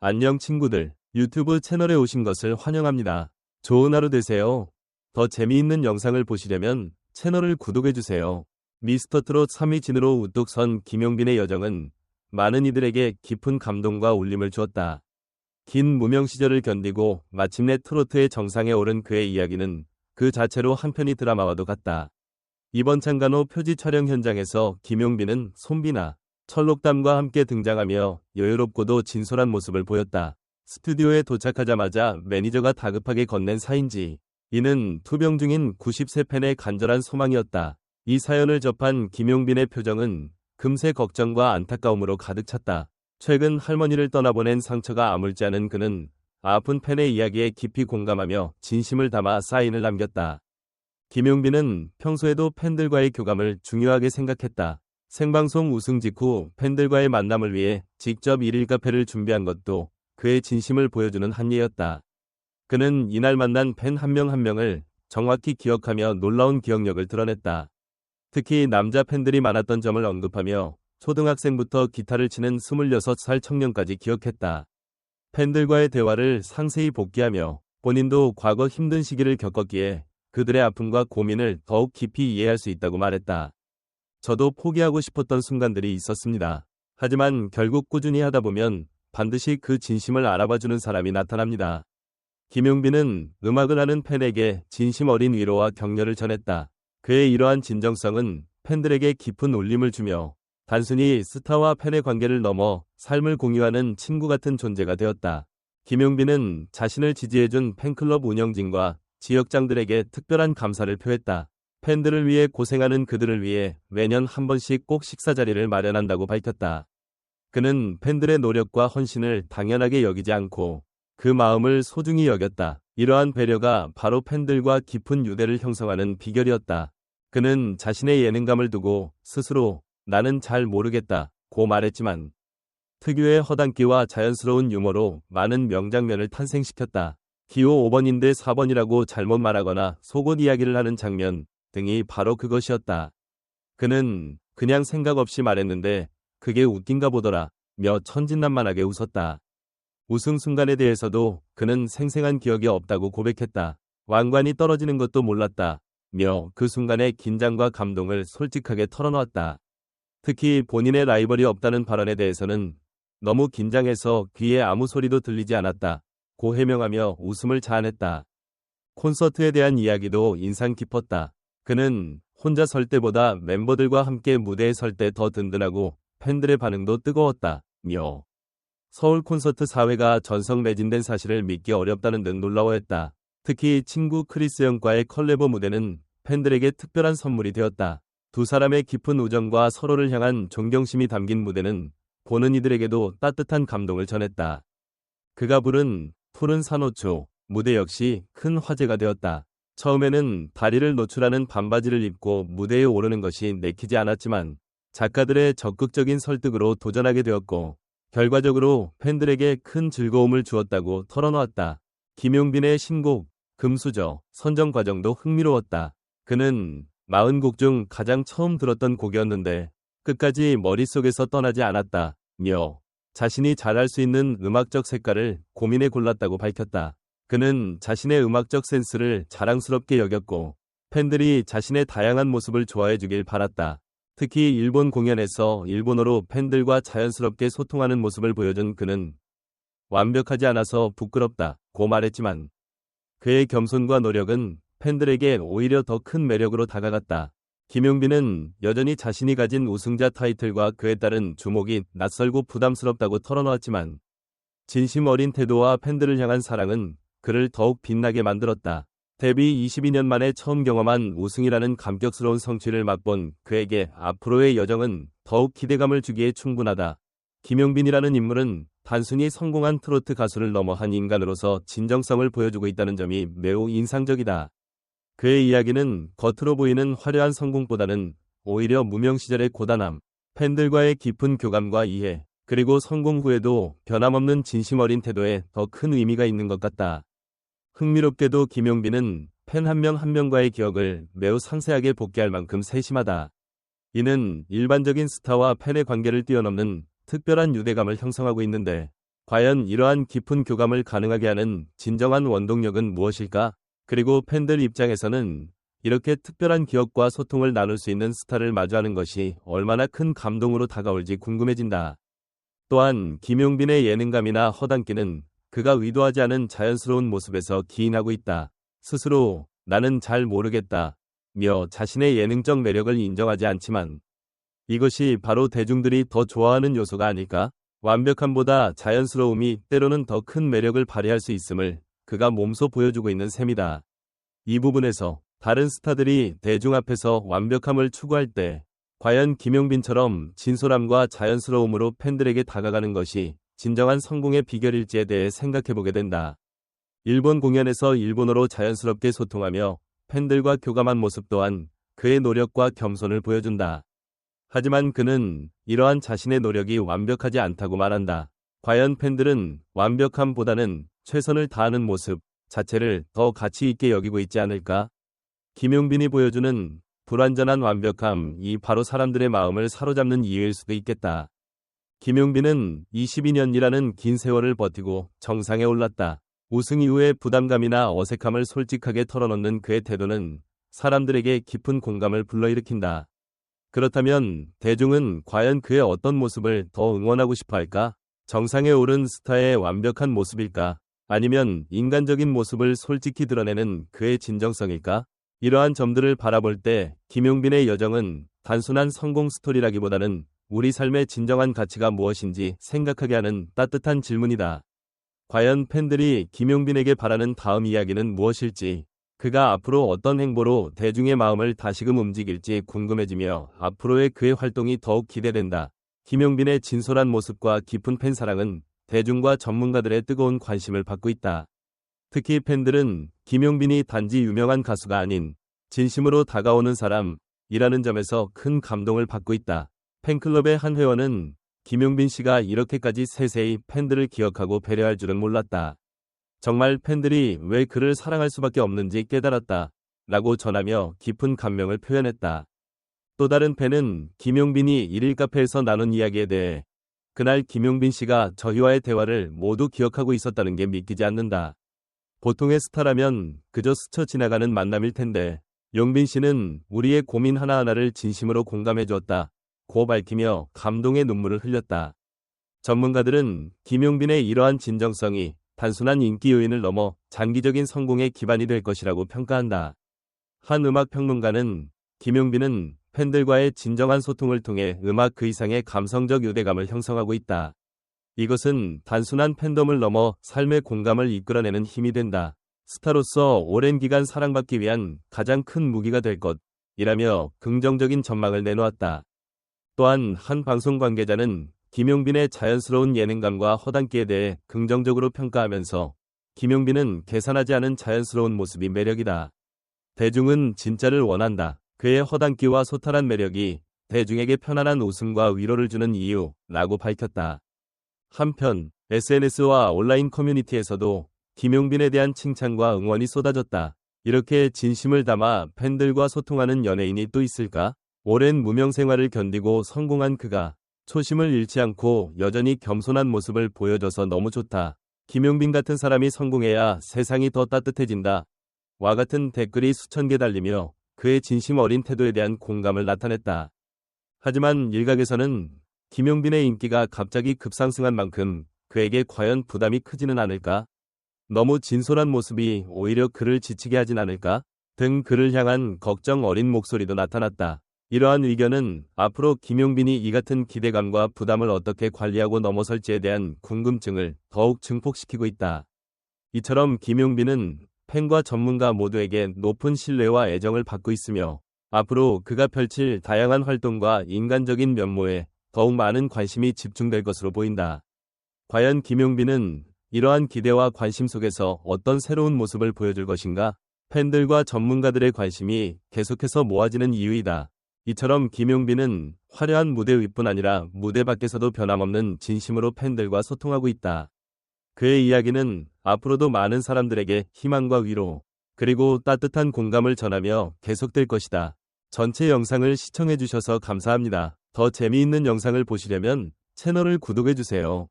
안녕 친구들. 유튜브 채널에 오신 것을 환영합니다. 좋은 하루 되세요. 더 재미있는 영상을 보시려면 채널을 구독해주세요. 미스터트롯 3위 진으로 우뚝 선 김용빈의 여정은 많은 이들에게 깊은 감동과 울림을 주었다. 긴 무명 시절을 견디고 마침내 트로트의 정상에 오른 그의 이야기는 그 자체로 한편의 드라마와도 같다. 이번 창간호 표지 촬영 현장에서 김용빈은 손비나 철록담과 함께 등장하며 여유롭고도 진솔한 모습을 보였다. 스튜디오에 도착하자마자 매니저가 다급하게 건넨 사인지 이는 투병 중인 90세 팬의 간절한 소망이었다. 이 사연을 접한 김용빈의 표정은 금세 걱정과 안타까움으로 가득 찼다. 최근 할머니를 떠나보낸 상처가 아물지 않은 그는 아픈 팬의 이야기에 깊이 공감하며 진심을 담아 사인을 남겼다. 김용빈은 평소에도 팬들과의 교감을 중요하게 생각했다. 생방송 우승 직후 팬들과의 만남을 위해 직접 일일 카페를 준비한 것도 그의 진심을 보여주는 한예였다. 그는 이날 만난 팬 한명한 명을 정확히 기억하며 놀라운 기억력을 드러냈다. 특히 남자 팬들이 많았던 점을 언급하며 초등학생부터 기타를 치는 26살 청년까지 기억했다. 팬들과의 대화를 상세히 복귀하며 본인도 과거 힘든 시기를 겪었기에 그들의 아픔과 고민을 더욱 깊이 이해할 수 있다고 말했다. 저도 포기하고 싶었던 순간들이 있었습니다. 하지만 결국 꾸준히 하다 보면 반드시 그 진심을 알아봐주는 사람이 나타납니다. 김용빈은 음악을 하는 팬에게 진심 어린 위로와 격려를 전했다. 그의 이러한 진정성은 팬들에게 깊은 울림을 주며 단순히 스타와 팬의 관계를 넘어 삶을 공유하는 친구 같은 존재가 되었다. 김용빈은 자신을 지지해준 팬클럽 운영진과 지역장들에게 특별한 감사를 표했다. 팬들을 위해 고생하는 그들을 위해 매년 한 번씩 꼭 식사 자리를 마련한다고 밝혔다. 그는 팬들의 노력과 헌신을 당연하게 여기지 않고 그 마음을 소중히 여겼다. 이러한 배려가 바로 팬들과 깊은 유대를 형성하는 비결이었다. 그는 자신의 예능감을 두고 스스로 나는 잘 모르겠다 고 말했지만 특유의 허당기와 자연스러운 유머로 많은 명장면을 탄생시켰다. 기호 5번인데 4번이라고 잘못 말하거나 속옷 이야기를 하는 장면 등이 바로 그것이었다. 그는 그냥 생각 없이 말했는데 그게 웃긴가 보더라 며 천진난만하게 웃었다. 우승 순간에 대해서도 그는 생생한 기억이 없다고 고백했다. 왕관이 떨어지는 것도 몰랐다. 며 그 순간의 긴장과 감동을 솔직하게 털어놓았다. 특히 본인의 라이벌이 없다는 발언에 대해서는 너무 긴장해서 귀에 아무 소리도 들리지 않았다. 고 해명하며 웃음을 자아냈다. 콘서트에 대한 이야기도 인상 깊었다. 그는 혼자 설 때보다 멤버들과 함께 무대에 설 때 더 든든하고 팬들의 반응도 뜨거웠다. 며 서울 콘서트 사회가 전성 매진된 사실을 믿기 어렵다는 등 놀라워했다. 특히 친구 크리스 영과의 컬래버 무대는 팬들에게 특별한 선물이 되었다. 두 사람의 깊은 우정과 서로를 향한 존경심이 담긴 무대는 보는 이들에게도 따뜻한 감동을 전했다. 그가 부른 푸른 산호초 무대 역시 큰 화제가 되었다. 처음에는 다리를 노출하는 반바지를 입고 무대에 오르는 것이 내키지 않았지만 작가들의 적극적인 설득으로 도전하게 되었고 결과적으로 팬들에게 큰 즐거움을 주었다고 털어놓았다. 김용빈의 신곡 금수저 선정 과정도 흥미로웠다. 그는 40곡 중 가장 처음 들었던 곡이었는데 끝까지 머릿속에서 떠나지 않았다. 며 자신이 잘할 수 있는 음악적 색깔을 고민해 골랐다고 밝혔다. 그는 자신의 음악적 센스를 자랑스럽게 여겼고 팬들이 자신의 다양한 모습을 좋아해 주길 바랐다. 특히 일본 공연에서 일본어로 팬들과 자연스럽게 소통하는 모습을 보여준 그는 완벽하지 않아서 부끄럽다 고 말했지만 그의 겸손과 노력은 팬들에게 오히려 더 큰 매력으로 다가갔다. 김용빈은 여전히 자신이 가진 우승자 타이틀과 그에 따른 주목이 낯설고 부담스럽다고 털어놓았지만 진심 어린 태도와 팬들을 향한 사랑은 그를 더욱 빛나게 만들었다. 데뷔 22년 만에 처음 경험한 우승이라는 감격스러운 성취를 맛본 그에게 앞으로의 여정은 더욱 기대감을 주기에 충분하다. 김용빈이라는 인물은 단순히 성공한 트로트 가수를 넘어 한 인간으로서 진정성을 보여주고 있다는 점이 매우 인상적이다. 그의 이야기는 겉으로 보이는 화려한 성공보다는 오히려 무명 시절의 고단함, 팬들과의 깊은 교감과 이해, 그리고 성공 후에도 변함없는 진심 어린 태도에 더 큰 의미가 있는 것 같다. 흥미롭게도 김용빈은 팬 한명한 명과의 기억을 매우 상세하게 복귀할 만큼 세심하다. 이는 일반적인 스타와 팬의 관계를 뛰어넘는 특별한 유대감을 형성하고 있는데 과연 이러한 깊은 교감을 가능하게 하는 진정한 원동력은 무엇일까? 그리고 팬들 입장에서는 이렇게 특별한 기억과 소통을 나눌 수 있는 스타를 마주하는 것이 얼마나 큰 감동으로 다가올지 궁금해진다. 또한 김용빈의 예능감이나 허당기는 그가 의도하지 않은 자연스러운 모습에서 기인하고 있다. 스스로 나는 잘 모르겠다. 며 자신의 예능적 매력을 인정하지 않지만 이것이 바로 대중들이 더 좋아하는 요소가 아닐까? 완벽함보다 자연스러움이 때로는 더 큰 매력을 발휘할 수 있음을 그가 몸소 보여주고 있는 셈이다. 이 부분에서 다른 스타들이 대중 앞에서 완벽함을 추구할 때 과연 김용빈처럼 진솔함과 자연스러움으로 팬들에게 다가가는 것이 진정한 성공의 비결일지에 대해 생각해보게 된다. 일본 공연에서 일본어로 자연스럽게 소통하며 팬들과 교감한 모습 또한 그의 노력과 겸손을 보여준다. 하지만 그는 이러한 자신의 노력이 완벽하지 않다고 말한다. 과연 팬들은 완벽함보다는 최선을 다하는 모습 자체를 더 가치 있게 여기고 있지 않을까? 김용빈이 보여주는 불완전한 완벽함이 바로 사람들의 마음을 사로잡는 이유일 수도 있겠다. 김용빈은 22년이라는 긴 세월을 버티고 정상에 올랐다. 우승 이후의 부담감이나 어색함을 솔직하게 털어놓는 그의 태도는 사람들에게 깊은 공감을 불러일으킨다. 그렇다면 대중은 과연 그의 어떤 모습을 더 응원하고 싶어 할까? 정상에 오른 스타의 완벽한 모습일까? 아니면 인간적인 모습을 솔직히 드러내는 그의 진정성일까? 이러한 점들을 바라볼 때 김용빈의 여정은 단순한 성공 스토리라기보다는 우리 삶의 진정한 가치가 무엇인지 생각하게 하는 따뜻한 질문이다. 과연 팬들이 김용빈에게 바라는 다음 이야기는 무엇일지, 그가 앞으로 어떤 행보로 대중의 마음을 다시금 움직일지 궁금해지며 앞으로의 그의 활동이 더욱 기대된다. 김용빈의 진솔한 모습과 깊은 팬사랑은 대중과 전문가들의 뜨거운 관심을 받고 있다. 특히 팬들은 김용빈이 단지 유명한 가수가 아닌 진심으로 다가오는 사람이라는 점에서 큰 감동을 받고 있다. 팬클럽의 한 회원은 김용빈 씨가 이렇게까지 세세히 팬들을 기억하고 배려할 줄은 몰랐다. 정말 팬들이 왜 그를 사랑할 수밖에 없는지 깨달았다. 라고 전하며 깊은 감명을 표현했다. 또 다른 팬은 김용빈이 일일 카페에서 나눈 이야기에 대해 그날 김용빈 씨가 저희와의 대화를 모두 기억하고 있었다는 게 믿기지 않는다. 보통의 스타라면 그저 스쳐 지나가는 만남일 텐데 용빈 씨는 우리의 고민 하나하나를 진심으로 공감해 주었다. 고 밝히며 감동의 눈물을 흘렸다. 전문가들은 김용빈의 이러한 진정성이 단순한 인기 요인을 넘어 장기적인 성공의 기반이 될 것이라고 평가한다. 한 음악 평론가는 김용빈은 팬들과의 진정한 소통을 통해 음악 그 이상의 감성적 유대감을 형성하고 있다. 이것은 단순한 팬덤을 넘어 삶의 공감을 이끌어내는 힘이 된다. 스타로서 오랜 기간 사랑받기 위한 가장 큰 무기가 될 것이라며 긍정적인 전망을 내놓았다. 또한 한 방송 관계자는 김용빈의 자연스러운 예능감과 허당기에 대해 긍정적으로 평가하면서 김용빈은 계산하지 않은 자연스러운 모습이 매력이다. 대중은 진짜를 원한다. 그의 허당기와 소탈한 매력이 대중에게 편안한 웃음과 위로를 주는 이유라고 밝혔다. 한편 SNS와 온라인 커뮤니티에서도 김용빈에 대한 칭찬과 응원이 쏟아졌다. 이렇게 진심을 담아 팬들과 소통하는 연예인이 또 있을까? 오랜 무명 생활을 견디고 성공한 그가 초심을 잃지 않고 여전히 겸손한 모습을 보여줘서 너무 좋다. 김용빈 같은 사람이 성공해야 세상이 더 따뜻해진다. 와 같은 댓글이 수천 개 달리며 그의 진심 어린 태도에 대한 공감을 나타냈다. 하지만 일각에서는 김용빈의 인기가 갑자기 급상승한 만큼 그에게 과연 부담이 크지는 않을까? 너무 진솔한 모습이 오히려 그를 지치게 하진 않을까? 등 그를 향한 걱정 어린 목소리도 나타났다. 이러한 의견은 앞으로 김용빈이 이 같은 기대감과 부담을 어떻게 관리하고 넘어설지에 대한 궁금증을 더욱 증폭시키고 있다. 이처럼 김용빈은 팬과 전문가 모두에게 높은 신뢰와 애정을 받고 있으며 앞으로 그가 펼칠 다양한 활동과 인간적인 면모에 더욱 많은 관심이 집중될 것으로 보인다. 과연 김용빈은 이러한 기대와 관심 속에서 어떤 새로운 모습을 보여줄 것인가? 팬들과 전문가들의 관심이 계속해서 모아지는 이유이다. 이처럼 김용빈은 화려한 무대 위뿐 아니라 무대 밖에서도 변함없는 진심으로 팬들과 소통하고 있다. 그의 이야기는 앞으로도 많은 사람들에게 희망과 위로, 그리고 따뜻한 공감을 전하며 계속될 것이다. 전체 영상을 시청해주셔서 감사합니다. 더 재미있는 영상을 보시려면 채널을 구독해주세요.